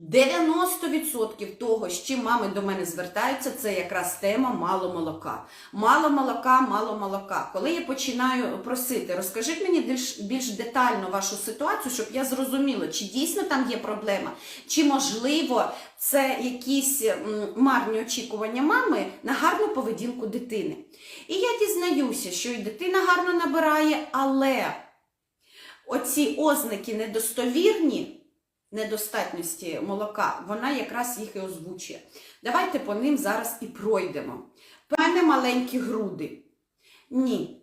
90% того, з чим мами до мене звертаються, це якраз тема мало молока. Мало молока, мало молока. Коли я починаю просити, розкажіть мені більш, більш детально вашу ситуацію, щоб я зрозуміла, чи дійсно там є проблема, чи можливо це якісь марні очікування мами на гарну поведінку дитини. І я дізнаюся, що і дитина гарно набирає, але оці ознаки недостовірні недостатності молока, вона якраз їх і озвучує. Давайте по ним зараз і пройдемо. У мене маленькі груди. Ні.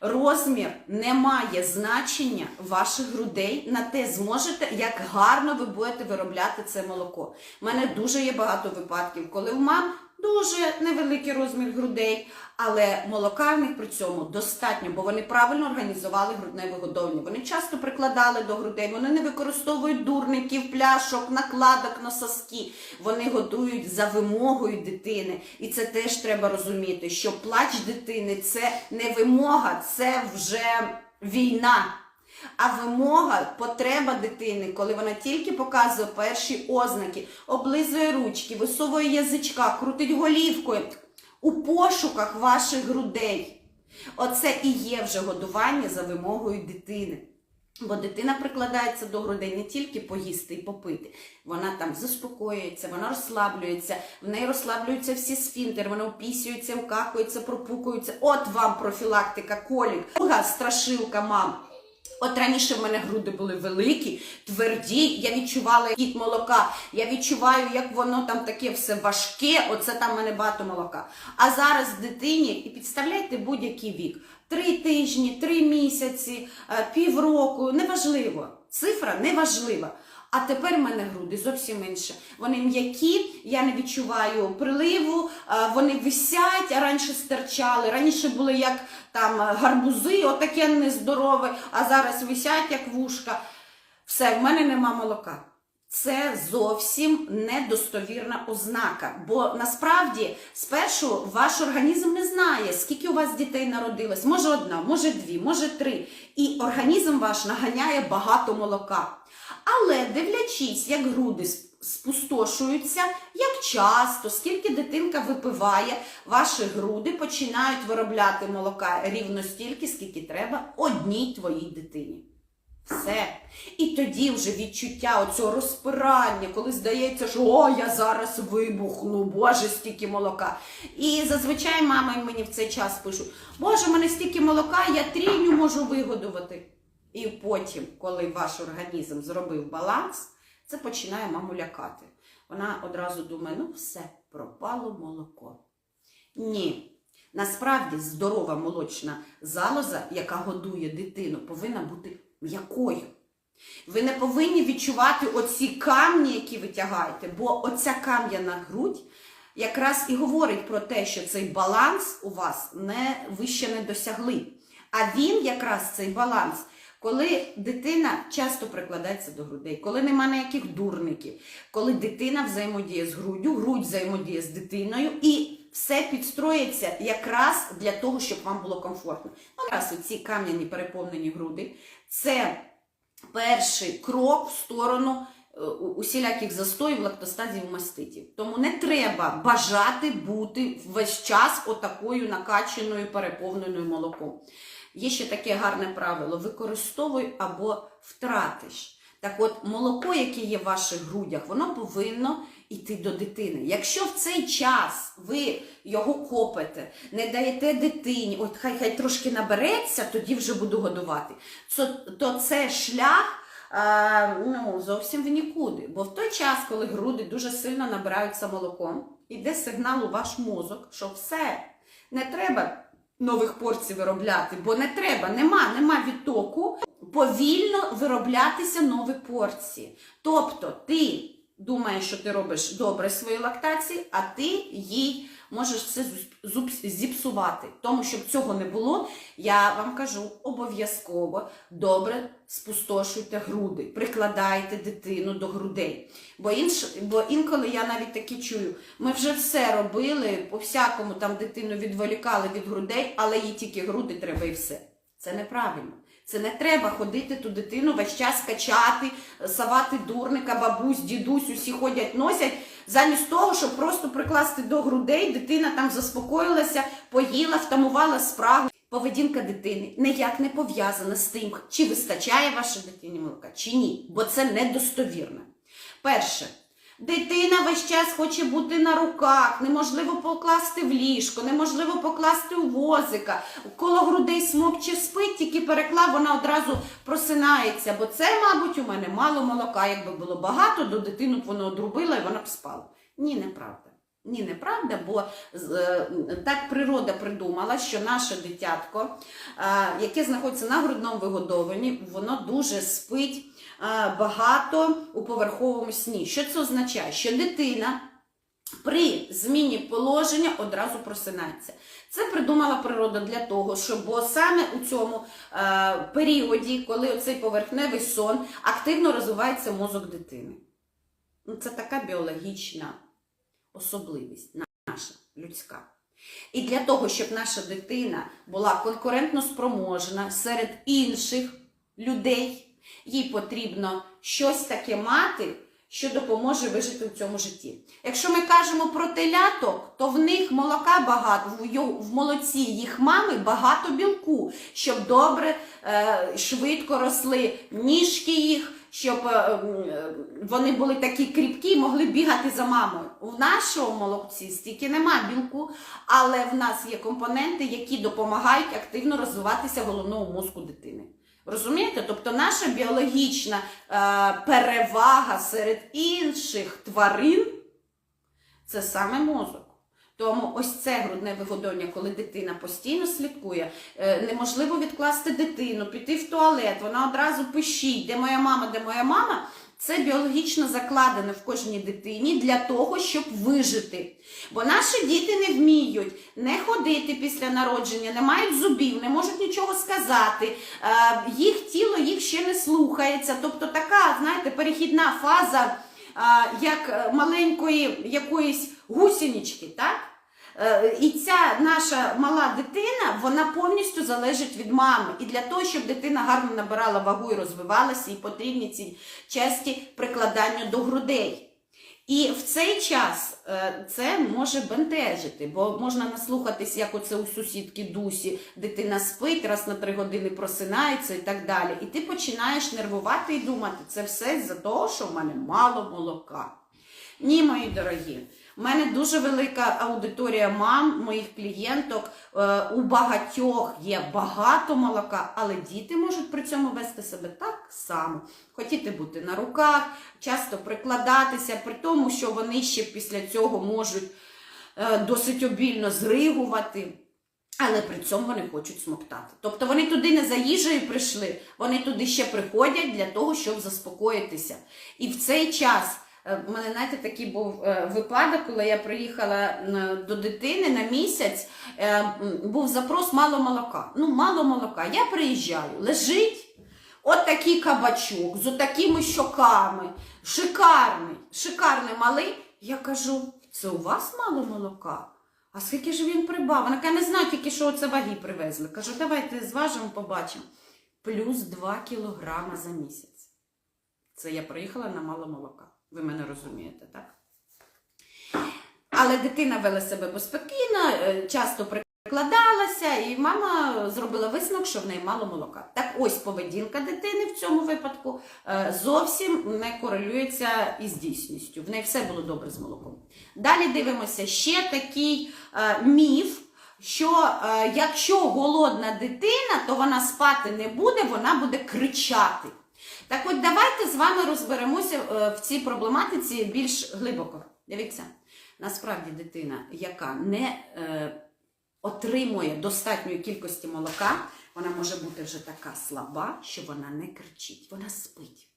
Розмір не має значення ваших грудей на те, зможете, як гарно ви будете виробляти це молоко. У мене дуже є багато випадків, коли в мам дуже невеликий розмір грудей, але молока в них при цьому достатньо, бо вони правильно організували грудне вигодовлення. Вони часто прикладали до грудей, вони не використовують дурників, пляшок, накладок на соски. Вони годують за вимогою дитини. І це теж треба розуміти, що плач дитини це не вимога, це вже війна. А вимога, потреба дитини, коли вона тільки показує перші ознаки, облизує ручки, висовує язичка, крутить голівкою у пошуках ваших грудей. Оце і є вже годування за вимогою дитини. Бо дитина прикладається до грудей не тільки поїсти і попити, вона там заспокоюється, вона розслаблюється, в неї розслаблюються всі сфінктери, вона опісюється, вкакується, пропукується. От вам профілактика колік. Друга страшилка мам. От раніше в мене груди були великі, тверді, я відчувала кіт молока, я відчуваю, як воно там таке все важке, оце там в мене багато молока. А зараз дитині, і підставляйте будь-який вік, три тижні, три місяці, е, півроку, неважливо. Цифра неважлива. А тепер в мене груди зовсім інше. Вони м'які, я не відчуваю приливу, вони висять, а раніше стирчали. Раніше були як там гарбузи, отаке нездорове, а зараз висять як вушка. Все, в мене нема молока. Це зовсім недостовірна ознака, бо насправді спершу ваш організм не знає, скільки у вас дітей народилось, може одна, може дві, може три. І організм ваш наганяє багато молока. Але дивлячись, як груди спустошуються, як часто, скільки дитинка випиває, ваші груди починають виробляти молока рівно стільки, скільки треба одній твоїй дитині. Все. І тоді вже відчуття оцього розпирання, коли здається, що о, я зараз вибухну, Боже, стільки молока. І зазвичай мами мені в цей час пишуть: Боже, мене стільки молока, я трійню можу вигодувати. І потім, коли ваш організм зробив баланс, це починає маму лякати. Вона одразу думає, ну все, пропало молоко. Ні. Насправді здорова молочна залоза, яка годує дитину, повинна бути м'якою. Ви не повинні відчувати оці камні, які ви тягаєте, бо оця кам'яна грудь якраз і говорить про те, що цей баланс у вас не, ви ще не досягли. А він якраз цей баланс, коли дитина часто прикладається до грудей, коли нема ніяких дурників, коли дитина взаємодіє з груддю, грудь взаємодіє з дитиною, і все підстроїться якраз для того, щоб вам було комфортно. Ну, якраз ці кам'яні переповнені груди це перший крок в сторону е, усіляких застоїв, лактостазів, маститів. Тому не треба бажати бути весь час отакою накаченою, переповненою молоком. Є ще таке гарне правило: використовуй або втратиш. Так от, молоко, яке є в ваших грудях, воно повинно йти до дитини. Якщо в цей час ви його копите, не даєте дитині, от хай хай трошки набереться, тоді вже буду годувати, то, то це шлях а, ну, зовсім в нікуди. Бо в той час, коли груди дуже сильно набираються молоком, іде сигнал у ваш мозок, що все, не треба нових порцій виробляти, бо не треба, нема, нема відтоку. Повільно вироблятися нові порції. Тобто ти думаєш, що ти робиш добре свої лактації, а ти їй можеш зуб- зіпсувати. Тому, щоб цього не було, я вам кажу обов'язково добре спустошуйте груди, прикладайте дитину до грудей. Бо, інш, бо інколи я навіть таки чую, ми вже все робили, по всякому там дитину відволікали від грудей, але їй тільки груди треба і все. Це неправильно. Це не треба ходити ту дитину весь час качати, савати дурника, бабусь, дідусь, усі ходять, носять, замість того, щоб просто прикласти до грудей, дитина там заспокоїлася, поїла, втамувала спрагу. Поведінка дитини ніяк не пов'язана з тим, чи вистачає вашій дитині молока, чи ні, бо це недостовірно. Перше, дитина весь час хоче бути на руках, неможливо покласти в ліжко, неможливо покласти у возика, коло грудей смокче спить, тільки переклав, вона одразу просинається, бо це, мабуть, у мене мало молока. Якби було багато, до дитину б воно одрубила і вона б спала. Ні, неправда. Ні, неправда, бо е, так природа придумала, що наше дитятко, е, яке знаходиться на грудному вигодовуванні, воно дуже спить багато у поверховому сні. Що це означає? Що дитина при зміні положення одразу просинається. Це придумала природа для того, щоб саме у цьому е, періоді, коли оцей поверхневий сон, активно розвивається мозок дитини. Ну, Це така біологічна особливість наша людська. І для того, щоб наша дитина була конкурентно спроможна серед інших людей, їй потрібно щось таке мати, що допоможе вижити в цьому житті. Якщо ми кажемо про теляток, то в них молока багато, в в молоці їх мами багато білку, щоб добре, е, швидко росли ніжки їх, щоб е, е, вони були такі кріпкі і могли бігати за мамою. У нашому молоці стільки нема білку, але в нас є компоненти, які допомагають активно розвиватися головному мозку дитини. Розумієте? Тобто наша біологічна е, перевага серед інших тварин це саме мозок. Тому ось це грудне вигодовання, коли дитина постійно слідкує, е, неможливо відкласти дитину, піти в туалет, вона одразу пищить, де моя мама, де моя мама. Це біологічно закладено в кожній дитині для того, щоб вижити. Бо наші діти не вміють не ходити після народження, не мають зубів, не можуть нічого сказати. Е, Їх тіло їх ще не слухається. Тобто така, знаєте, перехідна фаза, е, як маленької якоїсь гусенички, так? Е, І ця наша мала дитина, вона повністю залежить від мами. І для того, щоб дитина гарно набирала вагу і розвивалася, їй потрібні ці часті прикладання до грудей. І в цей час е, це може бентежити, бо можна наслухатись, як оце у сусідки Дусі, дитина спить, раз на три години просинається і так далі. І ти починаєш нервувати і думати, це все з-за того, що в мене мало молока. Ні, мої дорогі. У мене дуже велика аудиторія мам, моїх клієнток. Е, У багатьох є багато молока, але діти можуть при цьому вести себе так само. Хотіти бути на руках, часто прикладатися, при тому, що вони ще після цього можуть е, досить обільно зригувати. Але при цьому вони хочуть смоктати. Тобто вони туди не за їжею прийшли, вони туди ще приходять для того, щоб заспокоїтися. І в цей час е, в мене, знаєте, такий був е, випадок, коли я приїхала до дитини на місяць, е, був запрос мало молока. Ну, мало молока. Я приїжджаю, лежить от кабачок з отакими щоками, шикарний, шикарний малий. Я кажу, це у вас мало молока? А скільки ж він прибав? Вона каже, не знаю, тільки що це ваги привезли. Кажу, давайте зважимо, побачимо. Плюс 2 кілограма за місяць. Це я приїхала на мало молока. Ви мене розумієте, так? Але дитина вела себе безпокійно, е, часто прикладалася, і мама зробила висновок, що в неї мало молока. Так ось поведінка дитини в цьому випадку е, зовсім не корелюється із дійсністю. В неї все було добре з молоком. Далі дивимося ще такий е, міф. Що якщо голодна дитина, то вона спати не буде, вона буде кричати. Так от давайте з вами розберемося е, в цій проблематиці більш глибоко. Дивіться, насправді дитина, яка не е, отримує достатньої кількості молока, вона може бути вже така слаба, що вона не кричить, вона спить.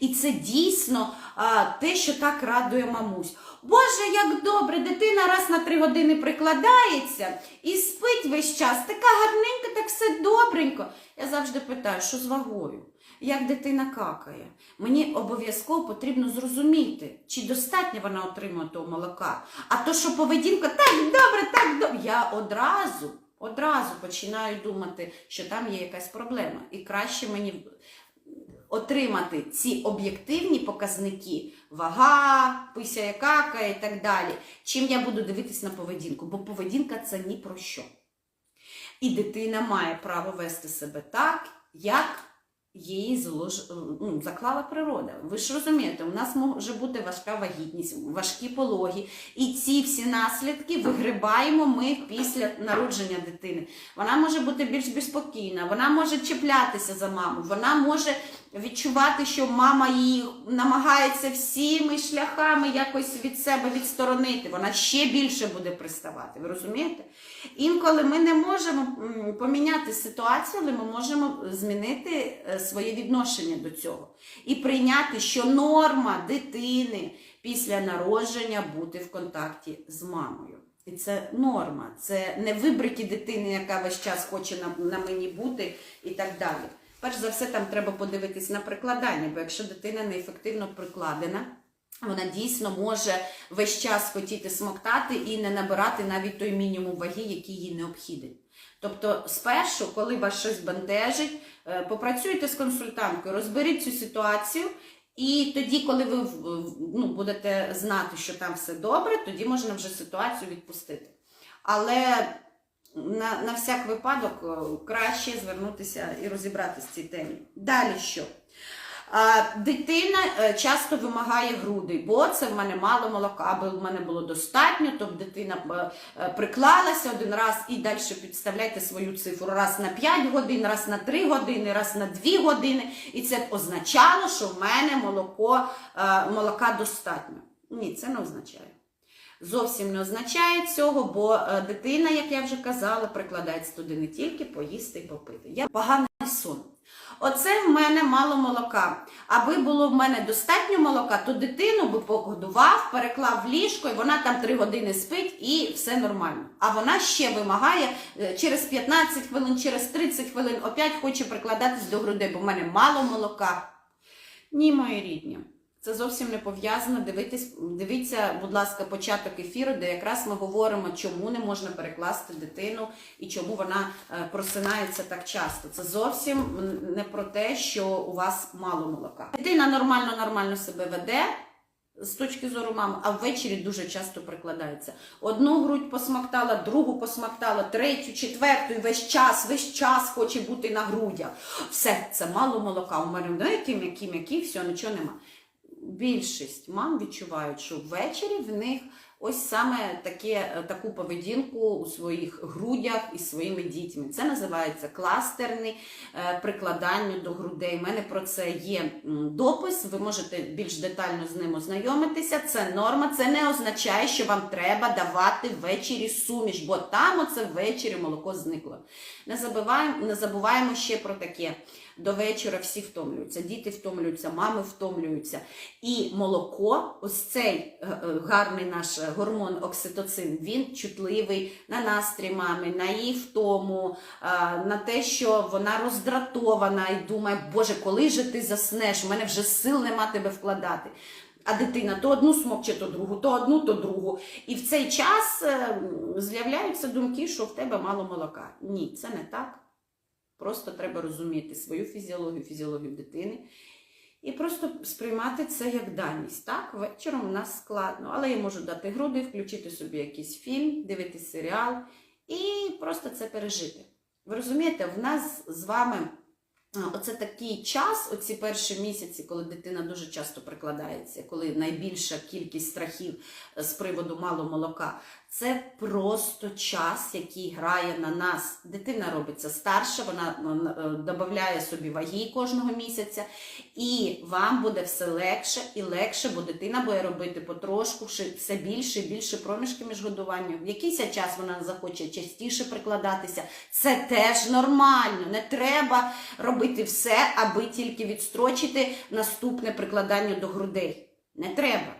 І це дійсно а, те, що так радує мамусь. Боже, як добре, дитина раз на три години прикладається і спить весь час. Така гарненька, так все добренько. Я завжди питаю, що з вагою? Як дитина какає? Мені обов'язково потрібно зрозуміти, чи достатньо вона отримує того молока. А то, що поведінка так добре, так добре. Я одразу Одразу починаю думати, що там є якась проблема. І краще мені отримати ці об'єктивні показники, вага, писяє кака і так далі, чим я буду дивитись на поведінку. Бо поведінка це ні про що. І дитина має право вести себе так, як її злож... ну, заклала природа. Ви ж розумієте, у нас може бути важка вагітність, важкі пологи. І ці всі наслідки вигрибаємо ми після народження дитини. Вона може бути більш безпокійна, вона може чіплятися за маму, вона може відчувати, що мама її намагається всіми шляхами якось від себе відсторонити. Вона ще більше буде приставати. Ви розумієте? Інколи ми не можемо поміняти ситуацію, але ми можемо змінити е, своє відношення до цього і прийняти, що норма дитини після народження бути в контакті з мамою. І це норма, це не вибриті дитини, яка весь час хоче на, на мені бути і так далі. Перш за все, там треба подивитись на прикладання, бо якщо дитина неефективно прикладена, вона дійсно може весь час хотіти смоктати і не набирати навіть той мінімум ваги, який їй необхідний. Тобто, спершу, коли вас щось бентежить, е, попрацюйте з консультанткою, розберіть цю ситуацію, і тоді, коли ви ну, будете знати, що там все добре, тоді можна вже ситуацію відпустити. Але на, на всяк випадок е, краще звернутися і розібратися в цій темі. Далі що? Дитина е, часто вимагає грудей, бо це в мене мало молока, аби в мене було достатньо, тобто дитина е, приклалася один раз і далі підставляйте свою цифру раз на 5 годин, раз на 3 години, раз на 2 години. І це означало, що в мене молоко, молока достатньо. Ні, це не означає. Зовсім не означає цього, бо е, дитина, як я вже казала, прикладається туди не тільки поїсти і попити. Я поганий сон. Оце в мене мало молока. Аби було в мене достатньо молока, то дитину би погодував, переклав в ліжко, і вона там 3 години спить і все нормально. А вона ще вимагає е, через 15 хвилин, через 30 хвилин опять хоче прикладатись до грудей, бо в мене мало молока. Ні, мої рідні. Це зовсім не пов'язано. Дивіться, будь ласка, початок ефіру, де якраз ми говоримо, чому не можна перекласти дитину і чому вона е, просинається так часто. Це зовсім не про те, що у вас мало молока. Дитина нормально, нормально себе веде. З точки зору мами, а ввечері дуже часто прикладається. Одну грудь посмоктала, другу посмоктала, третю, четверту, і весь час, весь час хоче бути на грудях. Все, це мало молока. У мене ну, які м'які, м'які, все, нічого нема більшість мам відчувають, що ввечері в них ось саме таке, таку поведінку у своїх грудях із своїми дітьми. Це називається кластерне е, прикладання до грудей. У мене про це є допис. Ви можете більш детально з ним ознайомитися. Це норма. Це не означає, що вам треба давати ввечері суміш, бо там оце ввечері молоко зникло. Не забуваємо, не забуваємо ще про таке. До вечора всі втомлюються, діти втомлюються, мами втомлюються. І молоко, ось цей е, е, гарний наш гормон окситоцин, він чутливий на настрій мами, на її втому, е, на те, що вона роздратована і думає, Боже, коли же ти заснеш? У мене вже сил нема тебе вкладати. А дитина то одну смокче, то другу, то одну, то другу. І в цей час з'являються думки, що в тебе мало молока. Ні, це не так. Просто треба розуміти свою фізіологію, фізіологію дитини. І просто сприймати це як даність. Так, вечором у нас складно, але я можу дати груди, включити собі якийсь фільм, дивитися серіал і просто це пережити. Ви розумієте, в нас з вами оце такий час, оці перші місяці, коли дитина дуже часто прикладається, коли найбільша кількість страхів е, з приводу мало молока. Це просто час, який грає на нас. Дитина робиться старша, вона е, додає собі ваги кожного місяця, і вам буде все легше і легше, бо дитина буде робити потрошку все більше і більше проміжки між годуванням. В якийсь час вона захоче частіше прикладатися. Це теж нормально. Не треба робити все, аби тільки відстрочити наступне прикладання до грудей. Не треба.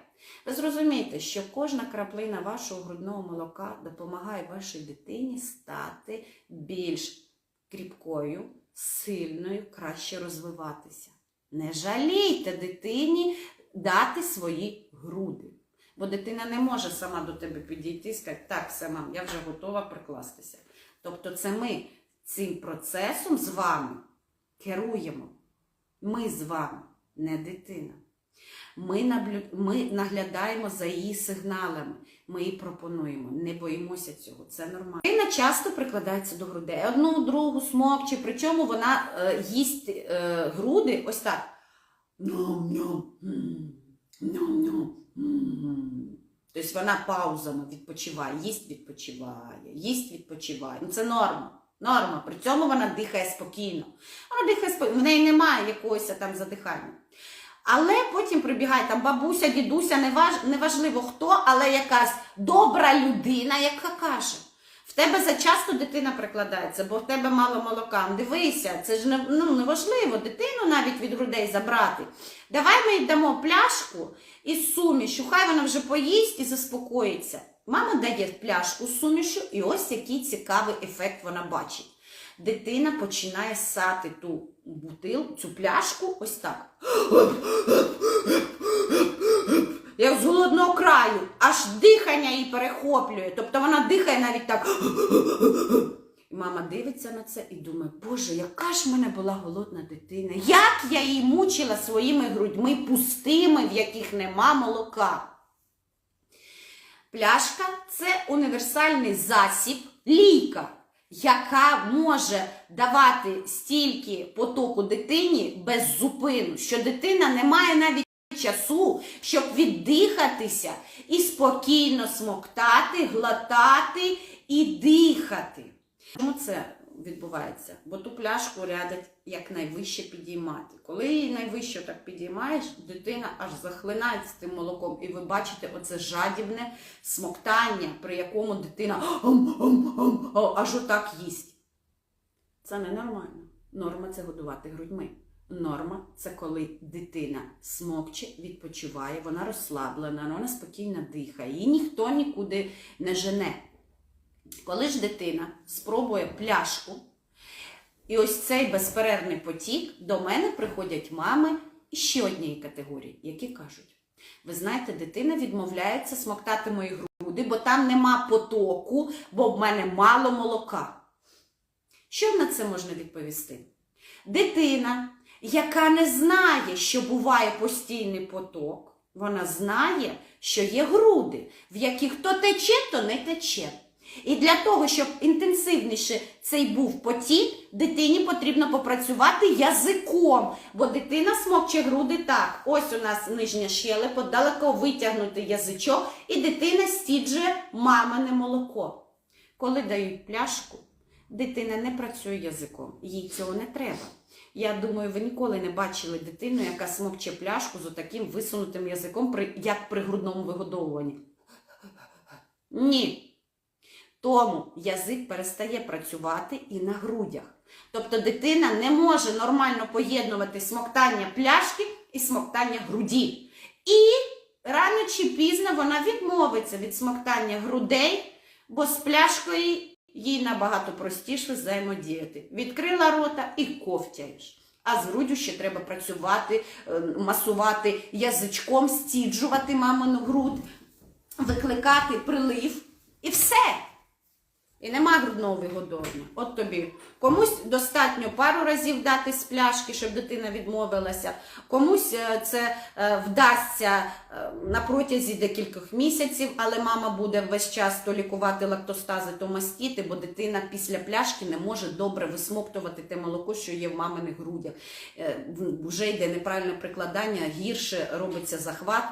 Ви зрозумієте, що кожна краплина вашого грудного молока допомагає вашій дитині стати більш кріпкою, сильною, краще розвиватися. Не жалійте дитині дати свої груди. Бо дитина не може сама до тебе підійти і сказати, так, все, мам, я вже готова прикластися. Тобто, це ми цим процесом з вами керуємо. Ми з вами, не дитина. Ми, наблю... ми наглядаємо за її сигналами, ми їй пропонуємо, не боїмося цього, це нормально. Дитина часто прикладається до грудей, одну, другу, смокче, причому вона е, їсть е, груди ось так. Тобто вона паузами відпочиває, їсть відпочиває, їсть відпочиває. Ну це норма. Норма. При цьому вона дихає спокійно. Вона дихає спокійно, в неї немає якогось там задихання. Але потім прибігає там бабуся, дідуся, неваж... неважливо хто, але якась добра людина, яка каже. В тебе зачасто дитина прикладається, бо в тебе мало молока. Дивися, це ж не, ну, неважливо дитину навіть від грудей забрати. Давай ми їй дамо пляшку із сумішу, хай вона вже поїсть і заспокоїться. Мама дає пляшку з сумішу, і ось який цікавий ефект вона бачить. Дитина починає ссати ту бутил, цю пляшку ось так. Як з голодного краю, аж дихання її перехоплює. Тобто вона дихає навіть так. І мама дивиться на це і думає, Боже, яка ж в мене була голодна дитина, як я її мучила своїми грудьми пустими, в яких нема молока. Пляшка це універсальний засіб, лійка, яка може давати стільки потоку дитині без зупину, що дитина не має навіть часу, щоб віддихатися і спокійно смоктати, глотати і дихати. Чому це відбувається? Бо ту пляшку якнайвище підіймати. Коли її найвище так підіймаєш, дитина аж захлинається тим молоком, і ви бачите оце жадібне смоктання, при якому дитина аж отак їсть. Це ненормально. Норма це годувати грудьми. Норма це коли дитина смокче, відпочиває, вона розслаблена, вона спокійно дихає, її ніхто нікуди не жене. Коли ж дитина спробує пляшку, і ось цей безперервний потік, до мене приходять мами ще однієї категорії, які кажуть: ви знаєте, дитина відмовляється смоктати мої груди, бо там нема потоку, бо в мене мало молока. Що на це можна відповісти? Дитина, яка не знає, що буває постійний поток, вона знає, що є груди, в яких то тече, то не тече. І для того, щоб інтенсивніше цей був потік, дитині потрібно попрацювати язиком, бо дитина смокче груди так. Ось у нас нижня щелепа, далеко витягнутий язичок, і дитина стіджує мамине молоко. Коли дають пляшку, дитина не працює язиком, їй цього не треба. Я думаю, ви ніколи не бачили дитину, яка смокче пляшку з таким висунутим язиком, як при грудному вигодовуванні. Ні. Тому язик перестає працювати і на грудях. Тобто дитина не може нормально поєднувати смоктання пляшки і смоктання груді. І рано чи пізно вона відмовиться від смоктання грудей, бо з пляшкою їй набагато простіше взаємодіяти. Відкрила рота і ковтяєш. А з груддю ще треба працювати, е, масувати язичком, стіджувати мамину груд, викликати прилив і все. І нема грудного вигодовування. От тобі. Комусь достатньо пару разів дати з пляшки, щоб дитина відмовилася. Комусь е, це е, вдасться е, на протязі декількох місяців, але мама буде весь час то лікувати лактостази, то мастіти, бо дитина після пляшки не може добре висмоктувати те молоко, що є в маминих грудях. Вже йде неправильне прикладання, гірше робиться захват.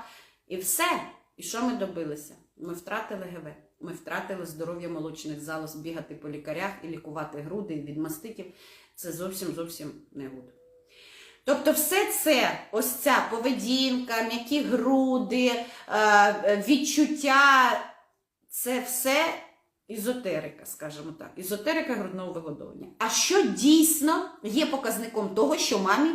І все. І що ми добилися? Ми втратили ГВ. Ми втратили здоров'я молочних залоз, бігати по лікарях і лікувати груди від маститів. Це зовсім зовсім не гуд. Тобто, все це, ось ця поведінка, м'які груди, е, відчуття, це все ізотерика, скажімо так, ізотерика грудного вигодовування. А що дійсно є показником того, що мамі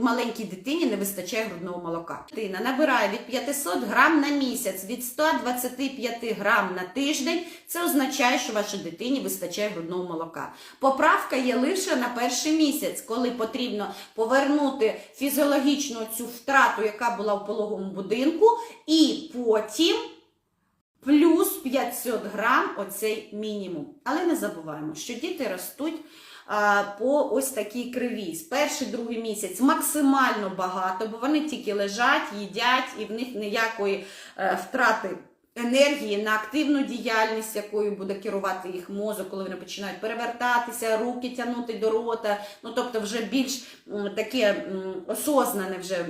маленькій дитині не вистачає грудного молока? Дитина набирає від 500 грам на місяць, від 125 грам на тиждень. Це означає, що вашій дитині вистачає грудного молока. Поправка є лише на перший місяць, коли потрібно повернути фізіологічну цю втрату, яка була в пологовому будинку, і потім. Плюс 500 грам оцей мінімум. Але не забуваємо, що діти ростуть по ось такій криві. Перший другий місяць максимально багато, бо вони тільки лежать, їдять, і в них ніякої е, втрати енергії на активну діяльність, якою буде керувати їх мозок, коли вони починають перевертатися, руки тягнути до рота. Ну тобто, вже більш таке осознане, вже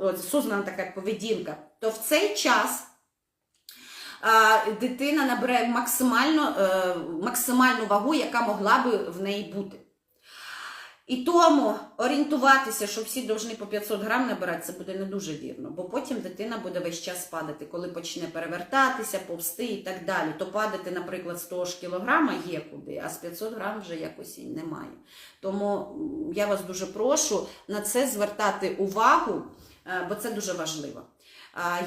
осознана така поведінка. То в цей час дитина набере максимально, е, максимальну вагу, яка могла би в неї бути. І тому орієнтуватися, що всі повинні по 500 грам набирати, це буде не дуже вірно, бо потім дитина буде весь час падати, коли почне перевертатися, повсти і так далі. То падати, наприклад, з того ж кілограма є куди, а з 500 грам вже якось і немає. Тому я вас дуже прошу на це звертати увагу, е, бо це дуже важливо.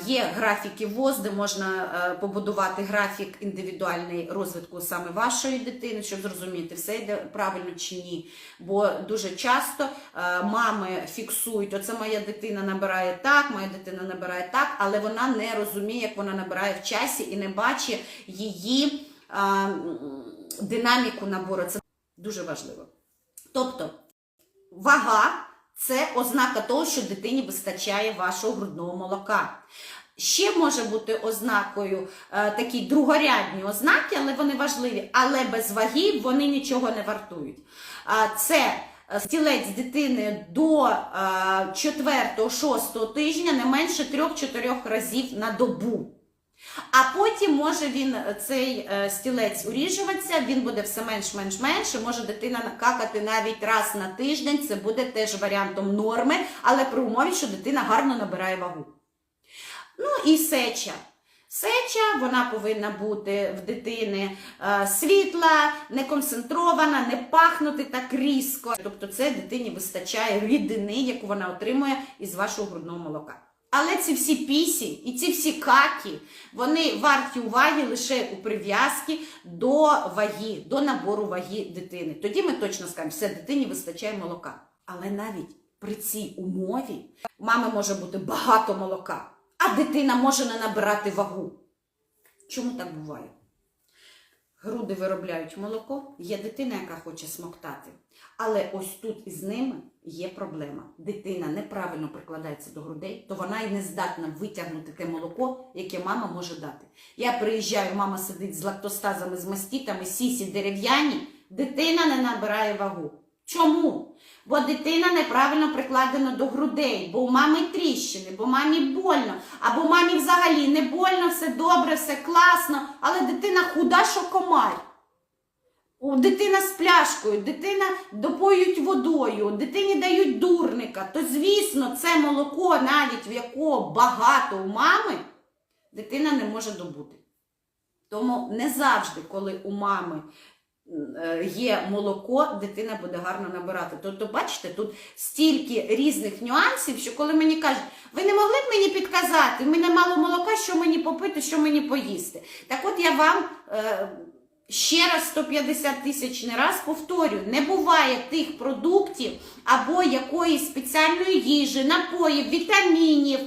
Є графіки ВОЗ, де можна е, побудувати графік індивідуальний розвитку саме вашої дитини, щоб зрозуміти, все йде правильно чи ні. Бо дуже часто е, мами фіксують, оце моя дитина набирає так, моя дитина набирає так, але вона не розуміє, як вона набирає в часі і не бачить її динаміку набору. Це дуже важливо. Тобто, вага це ознака того, що дитині вистачає вашого грудного молока. Ще може бути ознакою е, такі другорядні ознаки, але вони важливі. Але без ваги вони нічого не вартують. Це е, стілець дитини до 4-6 тижня не менше 3-4 разів на добу. А потім може він е, цей е, стілець уріжуватися, він буде все менш-менш-менше. Може дитина какати навіть раз на тиждень. Це буде теж варіантом норми, але при умові, що дитина гарно набирає вагу. Ну і сеча. Сеча вона повинна бути в дитини е, світла, не концентрована, не пахнути так різко. Тобто це дитині вистачає рідини, яку вона отримує із вашого грудного молока. Але ці всі пісі і ці всі какі, вони варті уваги лише у прив'язки до ваги, до набору ваги дитини. Тоді ми точно скажемо, все, дитині вистачає молока. Але навіть при цій умові мами може бути багато молока, а дитина може не набирати вагу. Чому так буває? Груди виробляють молоко, є дитина, яка хоче смоктати. Але ось тут із ними є проблема. Дитина неправильно прикладається до грудей, то вона і не здатна витягнути те молоко, яке мама може дати. Я приїжджаю, мама сидить з лактостазами, з мастітами, сісі дерев'яні, дитина не набирає вагу. Чому? Бо дитина неправильно прикладена до грудей, бо у мами тріщини, бо мамі больно, або мамі взагалі не больно, все добре, все класно, але дитина худа, що комар. Дитина з пляшкою, дитина допоюють водою, дитині дають дурника, то звісно, це молоко, навіть в якого багато у мами, дитина не може добути. Тому не завжди, коли у мами є молоко, дитина буде гарно набирати. Тобто, бачите, тут стільки різних нюансів, що коли мені кажуть, ви не могли б мені підказати, в мене мало молока, що мені попити, що мені поїсти. Так от я вам. Е, Ще раз 150 тисяч не раз повторюю, не буває тих продуктів або якоїсь спеціальної їжі, напоїв, вітамінів,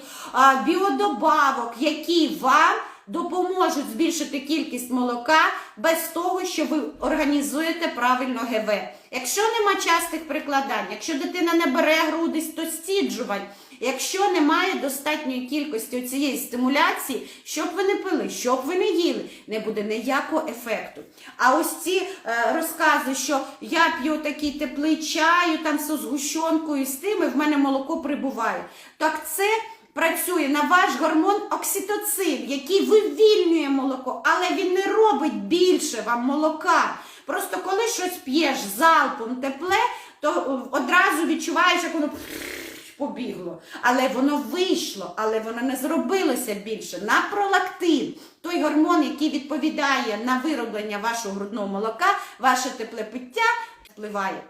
біодобавок, які вам допоможуть збільшити кількість молока без того, що ви організуєте правильно ГВ. Якщо нема частих прикладань, якщо дитина не бере груди, то стіджувань. Якщо немає достатньої кількості цієї стимуляції, що б ви не пили, що б ви не їли, не буде ніякого ефекту. А ось ці е, розкази, що я п'ю такий теплий чаю, там з згущенкою з тим, і в мене молоко прибуває. Так це працює на ваш гормон окситоцин, який вивільнює молоко, але він не робить більше вам молока. Просто коли щось п'єш залпом тепле, то е, одразу відчуваєш, як воно побігло. Але воно вийшло, але воно не зробилося більше. На пролактин, той гормон, який відповідає на вироблення вашого грудного молока, ваше тепле пиття впливає.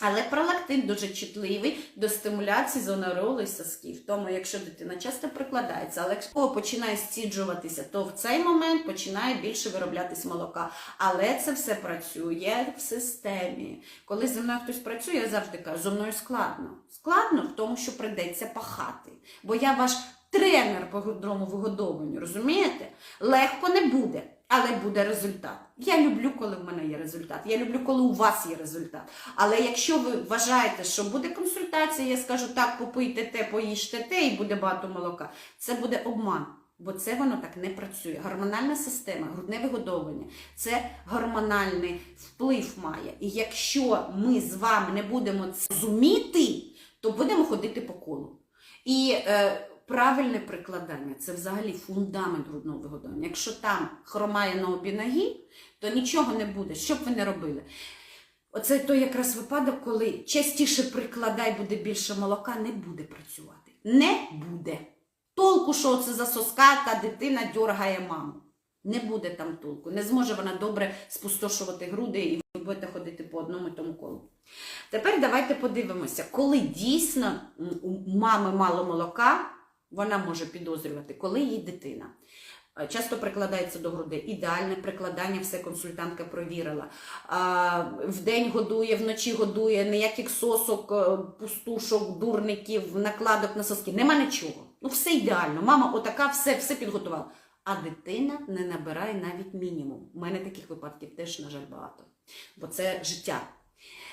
Але пролактин дуже чутливий до стимуляції зонаролу і сосків. Тому, якщо дитина часто прикладається, але якщо починає стіджуватися, то в цей момент починає більше вироблятись молока. Але це все працює в системі. Коли зі мною хтось працює, я завжди кажу, зі мною складно. Складно в тому, що прийдеться пахати. Бо я ваш тренер по грудному вигодовуванню, розумієте? Легко не буде. Але буде результат. Я люблю, коли в мене є результат. Я люблю, коли у вас є результат. Але якщо ви вважаєте, що буде консультація, я скажу так, попийте те, поїжте те, і буде багато молока. Це буде обман. Бо це воно так не працює. Гормональна система, грудне вигодовування це гормональний вплив має. І якщо ми з вами не будемо це розуміти, то будемо ходити по колу. І е, правильне прикладання це взагалі фундамент грудного вигодовування. Якщо там хромає на обі ноги, то нічого не буде, що б ви не робили. Оце той якраз випадок, коли частіше прикладай буде більше молока, не буде працювати. Не буде. Толку, що це за соскака, дитина дьоргає маму. Не буде там толку. Не зможе вона добре спустошувати груди і ви будете ходити по одному і тому колу. Тепер давайте подивимося, коли дійсно у мами мало молока, вона може підозрювати, коли їй дитина. Е, Часто прикладається до грудей. Ідеальне прикладання, все консультантка провірила. Вдень годує, вночі годує, ніяких сосок, е, пустушок, дурників, накладок на соски. Нема нічого. Ну все ідеально. Мама отака все, все підготувала. А дитина не набирає навіть мінімум. У мене таких випадків теж, на жаль, багато. Бо це життя.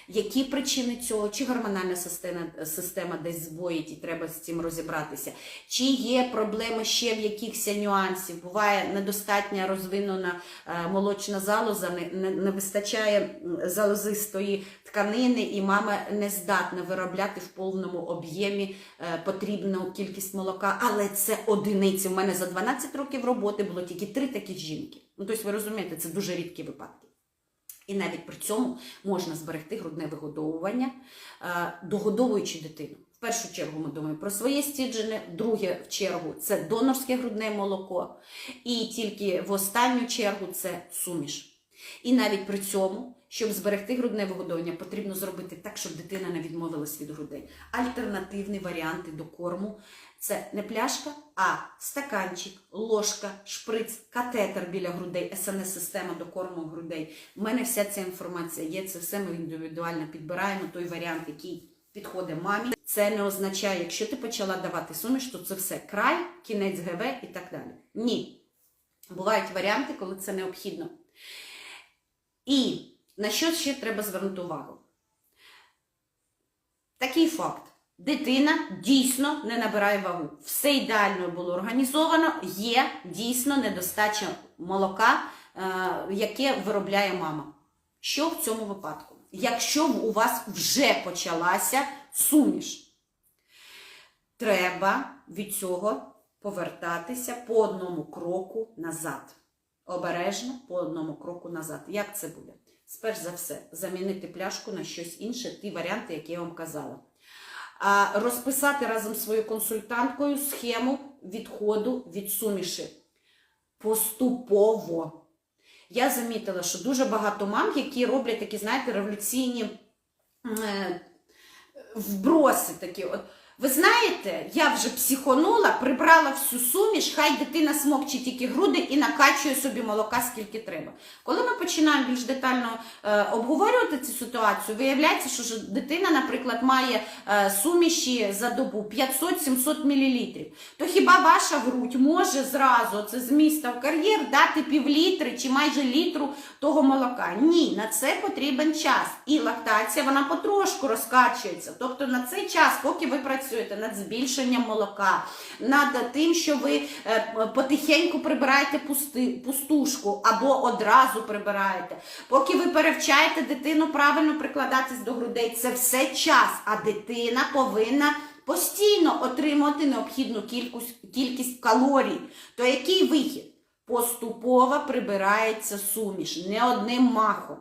Які причини цього? Чи гормональна система, система десь збоїть і треба з цим розібратися? Чи є проблеми ще в якихось нюансів? Буває недостатня розвинена е, молочна залоза, не, не, вистачає залозистої тканини, і мама не здатна виробляти в повному об'ємі е, потрібну кількість молока. Але це одиниці. У мене за 12 років роботи було тільки три такі жінки. Ну, тобто, ви розумієте, це дуже рідкі випадки. І навіть при цьому можна зберегти грудне вигодовування, е, догодовуючи дитину. В першу чергу ми думаємо про своє стіджене, друге в чергу це донорське грудне молоко, і тільки в останню чергу це суміш. І навіть при цьому, щоб зберегти грудне вигодовування, потрібно зробити так, щоб дитина не відмовилась від грудей. Альтернативні варіанти до корму це не пляшка, а стаканчик, ложка, шприц, катетер біля грудей, СНС-система до корму грудей. У мене вся ця інформація є. Це все ми індивідуально підбираємо. Той варіант, який підходить мамі. Це не означає, якщо ти почала давати суміш, то це все край, кінець ГВ і так далі. Ні. Бувають варіанти, коли це необхідно. І на що ще треба звернути увагу? Такий факт. Дитина дійсно не набирає вагу. Все ідеально було організовано, є дійсно недостача молока, е, яке виробляє мама. Що в цьому випадку? Якщо у вас вже почалася суміш, треба від цього повертатися по одному кроку назад. Обережно по одному кроку назад. Як це буде? Сперш за все, замінити пляшку на щось інше, ті варіанти, які я вам казала. Розписати разом з своєю консультанткою схему відходу від суміші. Поступово. Я замітила, що дуже багато мам, які роблять такі, знаєте, революційні е, вброси такі. От, ви знаєте, я вже психонула, прибрала всю суміш, хай дитина смокче тільки груди і накачує собі молока скільки треба. Коли ми починаємо більш детально е, обговорювати цю ситуацію, виявляється, що дитина, наприклад, має е, суміші за добу 500-700 мл. То хіба ваша грудь може зразу це з міста в кар'єр дати півлітри чи майже літру того молока? Ні, на це потрібен час. І лактація вона потрошку розкачується. Тобто на цей час, поки ви працюєте над збільшенням молока, над тим, що ви е, потихеньку прибираєте пустушку або одразу прибираєте, поки ви перевчаєте дитину правильно прикладатись до грудей, це все час, а дитина повинна. Постійно отримувати необхідну кількість, кількість калорій. То який вихід? Поступово прибирається суміш, не одним махом.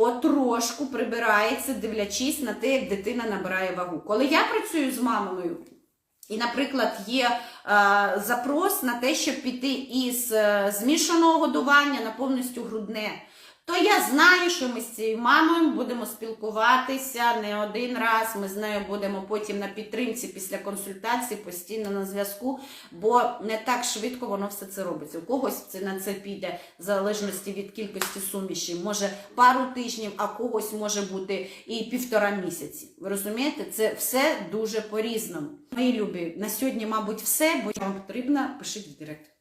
Потрошку прибирається, дивлячись на те, як дитина набирає вагу. Коли я працюю з мамою, і, наприклад, є е, запрос на те, щоб піти із е, змішаного годування на повністю грудне, то я знаю, що ми з цією мамою будемо спілкуватися не один раз. Ми з нею будемо потім на підтримці після консультації постійно на зв'язку, бо не так швидко воно все це робиться. У когось це на це піде в залежності від кількості суміші, може пару тижнів, а когось може бути і півтора місяці. Ви розумієте, це все дуже по-різному. Мої любі, на сьогодні, мабуть, все, бо вам потрібно, пишіть в директ.